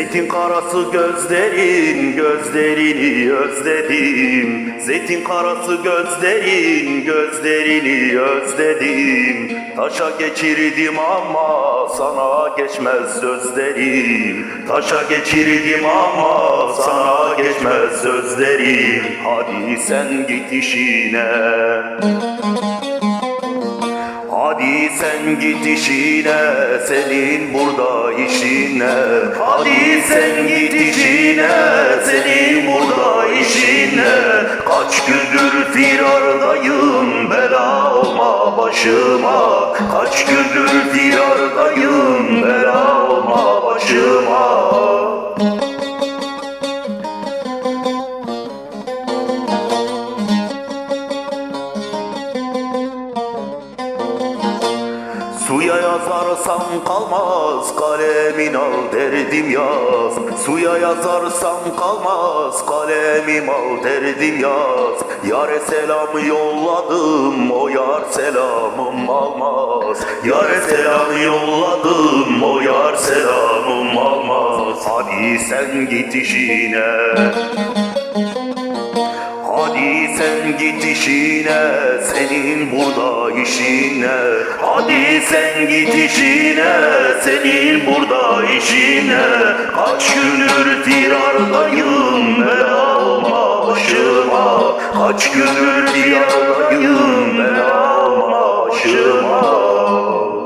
Zeytin karası gözlerin gözlerini özledim. Zeytin karası gözlerin gözlerini özledim. Taşa geçirdim ama sana geçmez sözlerim. Taşa geçirdim ama sana geçmez sözlerim. Hadi sen git işine Hadi sen git senin burada işine. Hadi sen git senin burada işine. Kaç gündür firardayım, bela olma başıma. Kaç gündür firardayım, bela olma başıma. Suya yazarsam kalmaz kalemin al derdim yaz. Suya yazarsam kalmaz kalemim al derdim yaz. Yare selam yolladım o yar selamım almaz. Yare selam yolladım o yar selamım almaz. Hadi sen git işine Hadi sen git işine Senin burada işine. Hadi sen git işine Senin burada işine. Kaç gündür firardayım Bela alma başıma. Kaç gündür firardayım Bela alma başıma.